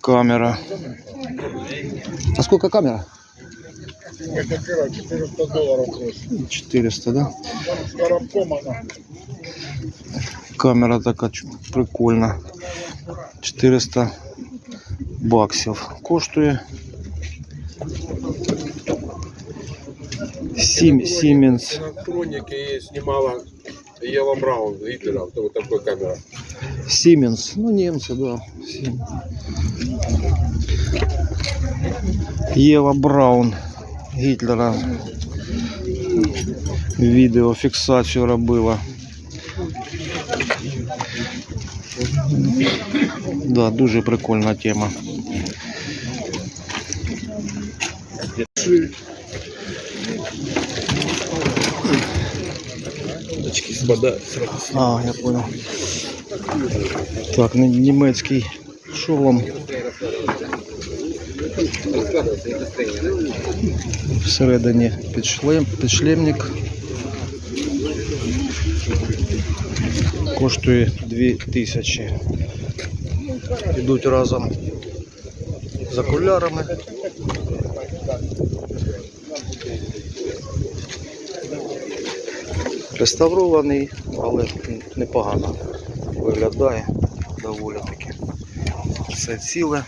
камера. А сколько камера? Это первое, 400 долларов просто. 400, да? С коробком она. Камера така чу- прикольна. 400 баксів коштує. Сім, Siemens. На хронике снимала Ева Браун Гитлера, вот такой камера. Siemens. Ну, немцы, да. Сім- Єва Браун Гітлера. Відеофіксацію робила. Да, дуже прикольна тема. Очки с вода. А, я понял. Так, німецький шолом. Всередині підшлем, підшлемник. Коштує 2000. Ідуть разом з окулярами. Реставрований, але непогано виглядає доволі таки. Все ціле.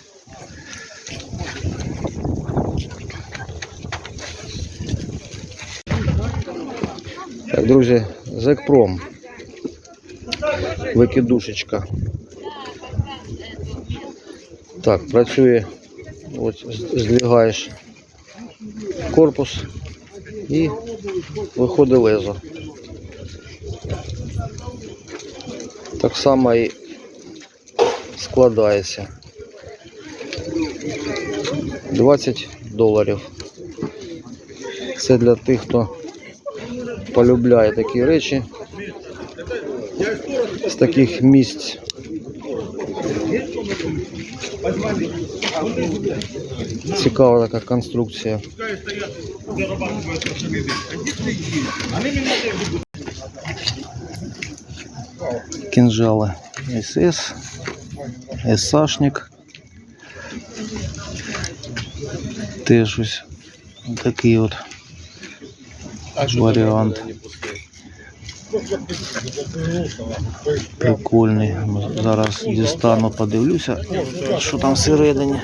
Так, друзі, Зекпром. Викидушечка. Так, працює. Ось здвигаєш корпус і виходить лезо. Так само і складається. 20 доларів. Це для тих, хто полюбляє такі речі. З таких місць. Цікава така конструкція. Кинжали СС, САшник. Теж ось такий от варіант. Прикольний. Зараз дістану, подивлюся, що там всередині.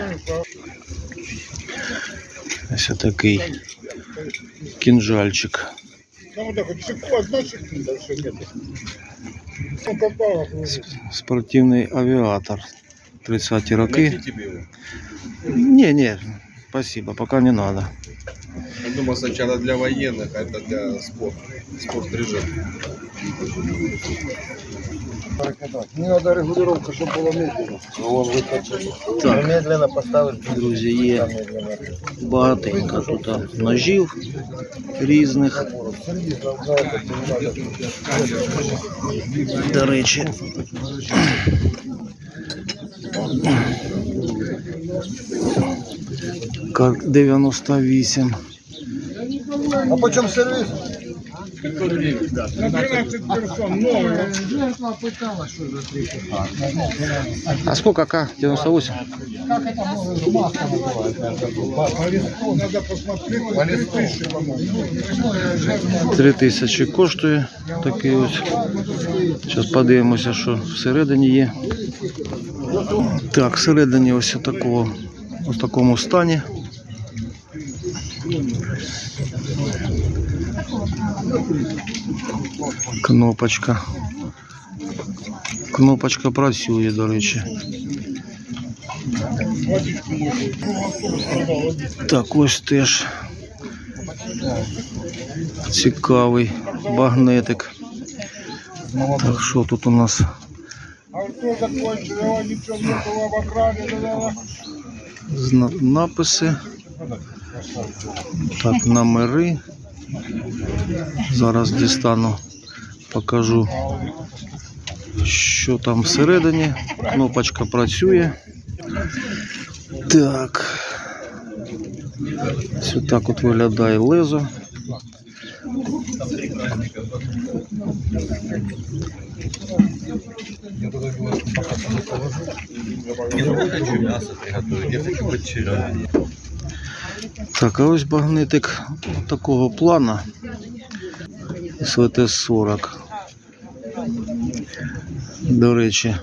Ось такий кінжальчик. Спортивний авіатор. 30-ті роки. Ні, ні, спасибо, поки не треба. Я думаю, спочатку для воєнних, а це для спорту. Спорт режим. Не надо регулировка, чтобы было медленно. Он выкачал. Так. Медленно поставить. Друзі, є багатенько тут а, ножів різних. До речі. Как 98. А почем сервис? На 12 персон, новый. А сколько К? 98? Надо посмотреть, 3000, по-моему. 3000 коштує такий ось. Зараз подивимося, що всередині є. Так, всередині ось такого, ось такому стані. Кнопочка. Кнопочка працює, до речі. Ось теж цікавий магнетик. Так, що тут у нас? Написи. Так, номери. Зараз дістану, покажу, що там всередині. Кнопочка працює. Так. Ось так от виглядає лезо. Так, а ось багнетик такого плана СВТ-40. До речі,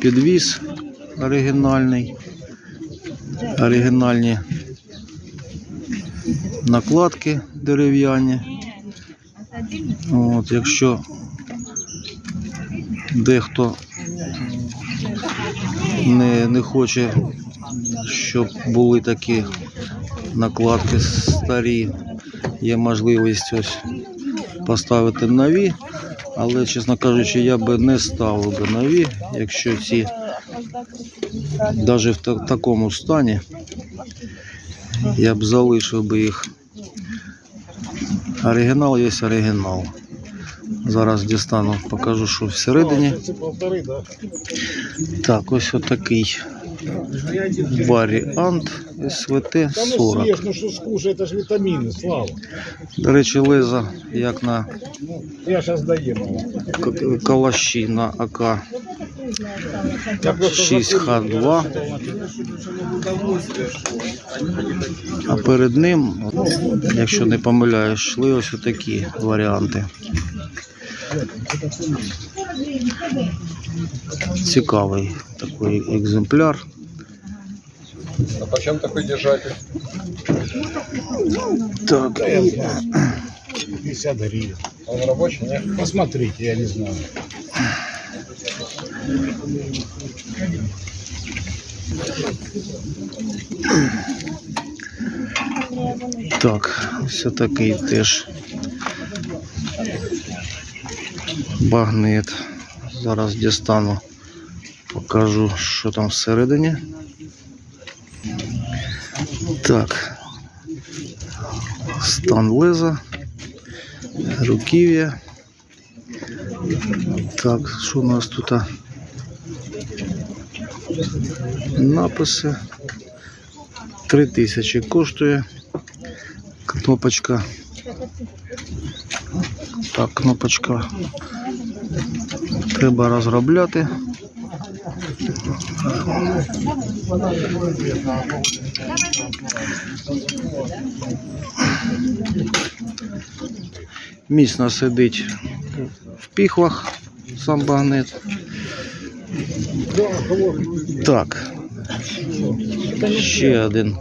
підвіз оригінальний. Оригінальні накладки дерев'яні. От, якщо дехто не, не хоче, щоб були такі накладки старі, є можливість ось поставити нові, але, чесно кажучи, я би не ставив би нові, якщо ці навіть в та- такому стані я б залишив би їх. Оригінал є оригінал. Зараз дістану, покажу, що всередині. Так, ось отакий варіант СВТ Та ну 40. съешь, що скушай, це ж вітаміни, слава. До речі, леза, як на я зараз к- калаші на АК Я просто 6Х2. А перед ним, якщо не помиляюсь, йшли ось такі варіанти. Цікавий такий екземпляр. А почем такой держатель? Так, Я і знаю. 50 гривен. Он рабочий, нет? Посмотрите, я не знаю. Так, ось такий теж багнет. Зараз дістану, покажу, що там всередині. Так. Стан леза, руків'я. Так, що у нас тут? Написи. 3000 коштує. Кнопочка. Так, кнопочка. Треба розробляти. Міцно сидить в піхвах сам багнет. Так. Ще один.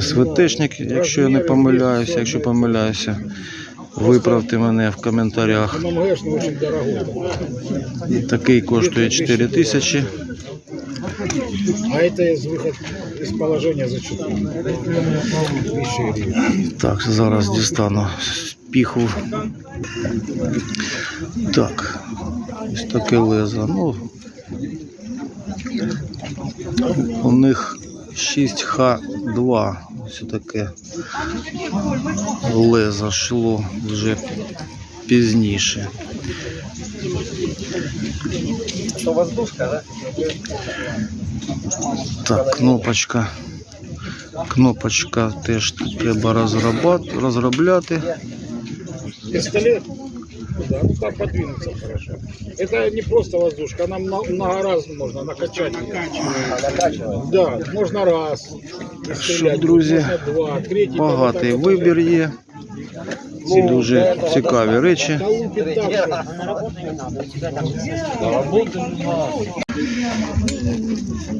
СВТшник, якщо я не помиляюся, якщо помиляюся, виправте мене в коментарях. ММГшный очень дорогой. Такий коштує 4 тисячі. А это из выход из положения за 4. Тысяча гривен. Так, зараз дістану піху. Так, ось таке лезо. Ну, у них 6Х2. Ось таке лезо шло вже пізніше. Так, кнопочка. Кнопочка теж треба розробляти. Розробляти. Пистолет. Да, ну так подвинуться хорошо. Это не просто воздушка, она мно- много раз можно накачать. её. А накачивает. Да, можно раз. Що, друзі, можно два, третий. Багатий там, вибір є. Ці дуже цікаві речі. Да лупит так, что-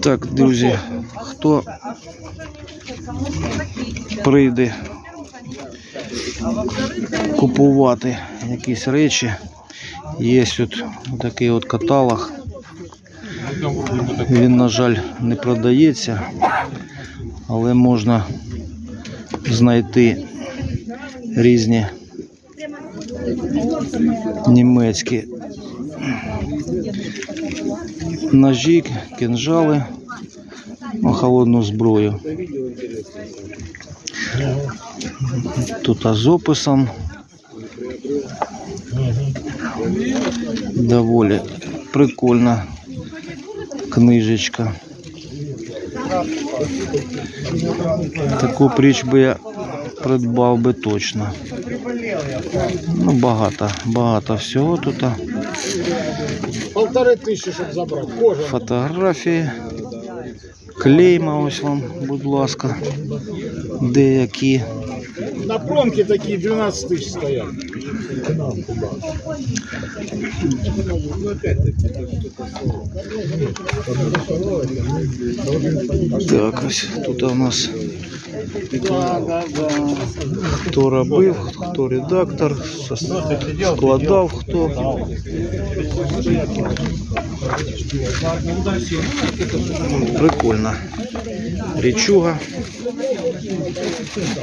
Так, друзі, хто прийде купувати якісь речі, є тут такий от каталог. Він, на жаль, не продається, але можна знайти різні німецькі ножі, кинжали, ну, холодну зброю. Тут а з описом. Доволі прикольна книжечка. Таку притч би я придбав би точно. Ну, багато, багато всього тут. Полторы тысячи, чтобы забрать. Кожа. Фотографії. Клейма ось вам, будь ласка. Деякі. На промке такие 12 тысяч стоят. Так, ось тут у нас хто робив, хто редактор, складав хто. Прикольно. Речуга.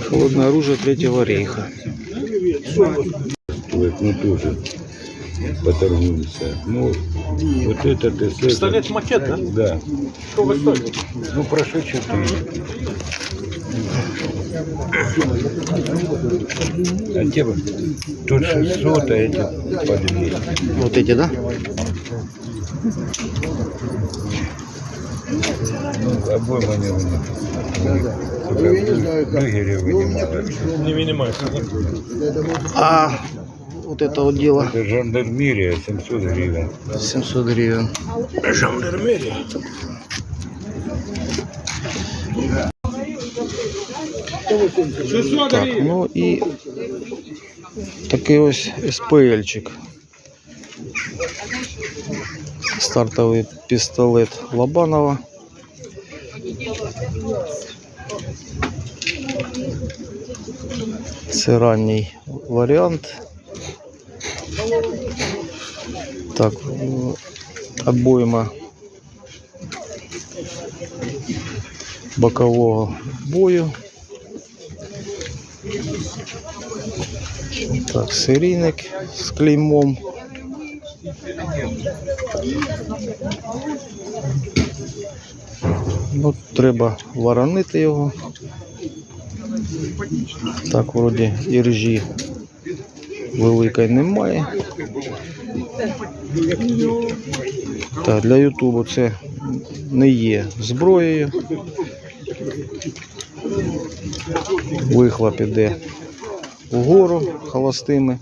Холодное оружие Третьего рейха. Вот, ну тоже поторгуемся. Ну, вот это ты Пистолет макет, да? Да. Ну, прошу четыре. А те вот тут 600, а эти по 200. Вот эти, да? Ну, обойма не вынимают. А вот это вот дело Это жандармерия 700 гривен. 700 гривен. Так, ну і такий ось СПЛчик. Стартовий пістолет Лобанова. Це ранній варіант. Так, м, обойма бокового бою. Так, серійник з клеймом. Ну, треба воронити його. Так, вроді іржі великої немає. Так, для Ютубу це не є зброєю. Вихлоп іде вгору холостими.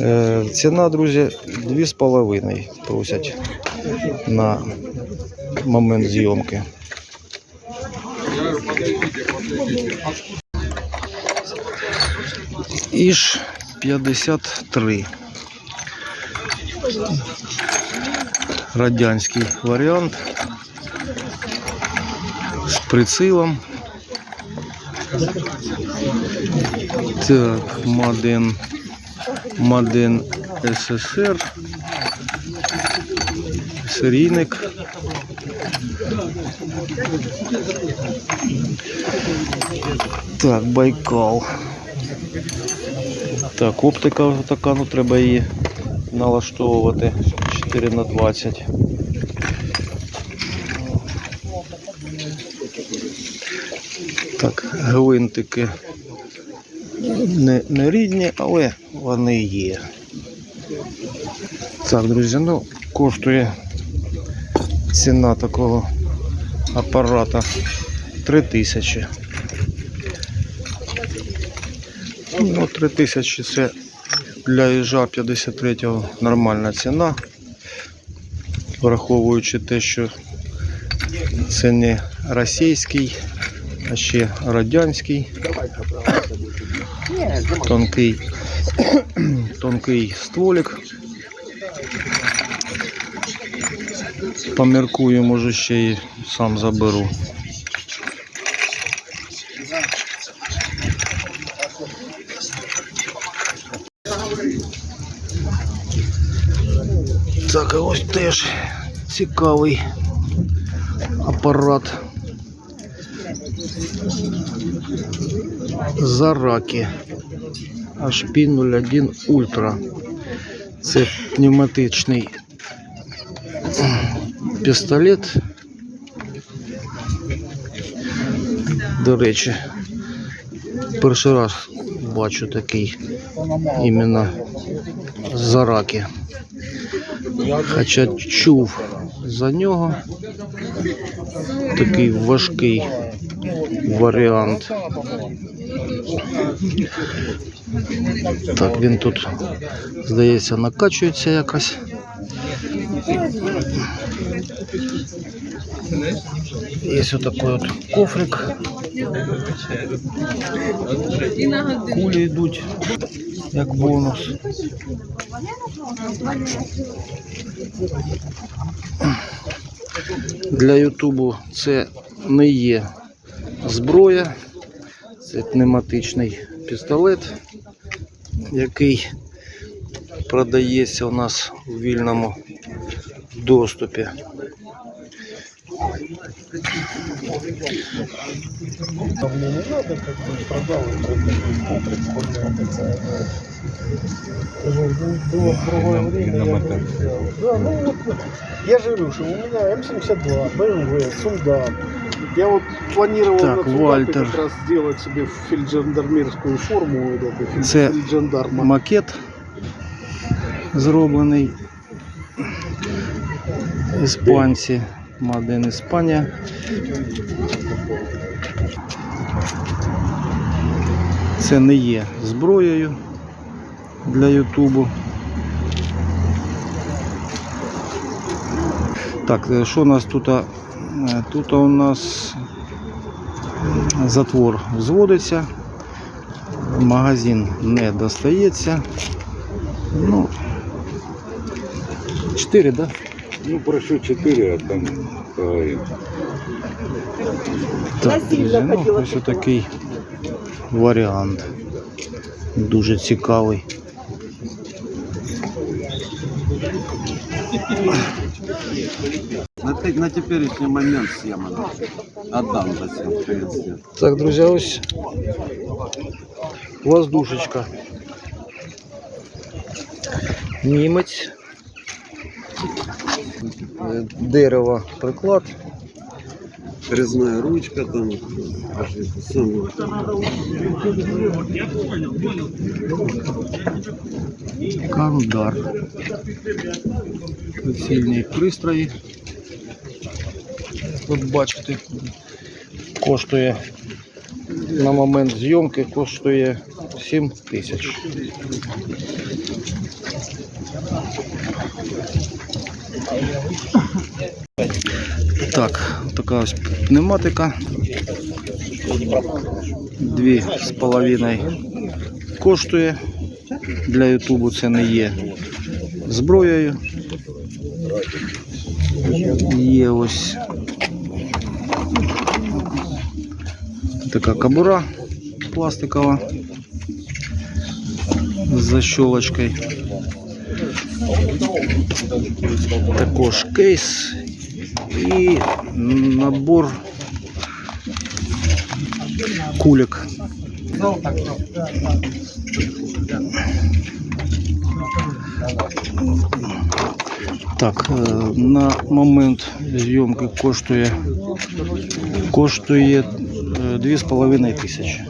Е, ціна, друзі, 2,5 просять на момент зйомки. Іж 53. Радянський варіант з прицілом. Так, Маден. Маден СССР. Серійник. Так, Байкал. Так, оптика така, ну треба її налаштовувати 4 на 20. Так, гвинтики не, не рідні, але вони є. Так, друзі, ну коштує ціна такого апарата 3000. Ну, 3000 це для їжа 53-го нормальна ціна. Враховуючи те, що це не російський, а ще радянський. Тонкий, тонкий стволик. Поміркую, може ще й сам заберу. Так, а ось теж цікавий апарат. Зараки. HP01 Ultra. Це пневматичний пістолет. До речі, перший раз бачу такий іменно зараки. Хоча чув за нього такий важкий варіант. Так, він тут, здається, накачується якось. Є ось такий от кофрик. Кулі йдуть як бонус. Для Ютубу це не є зброя, це пневматичний пістолет, який продається у нас у вільному доступі. Мне не надо, как бы продал, и прикольно. Было в другое время, я бы взял. Да, ну вот, я же говорю, что у меня М72, BMW, Сундап. я вот планировал Так, на Вальтер. как раз сделать себе фельджандармерскую форму, Це фельджандарма. макет зроблений. Іспанці, Маден Іспанія. Це не є зброєю для Ютубу. Так, е, що у нас тут? Е, Тут у нас затвор зводиться, магазин не достається. Ну, 4, да? Ну, прошу 4, а там половина. Так, друзі, ну, ось такий варіант. Дуже цікавий. На, те- на теперішній момент схема. Отдам за всем привет. Так, друзі, ось воздушечка. Німець. Е, Дерево приклад. Резная ручка там. Сам. Кандар. Прицільні пристрої. Тут бачите, коштує на момент зйомки коштує 7 тисяч. Так, така ось пневматика. Дві з половиною коштує. Для Ютубу це не є зброєю. Є ось така кабура пластикова з защолочкою. Також кейс і набор кулек. Так, е, на момент зйомки коштує коштує е, 2,5 тисячі.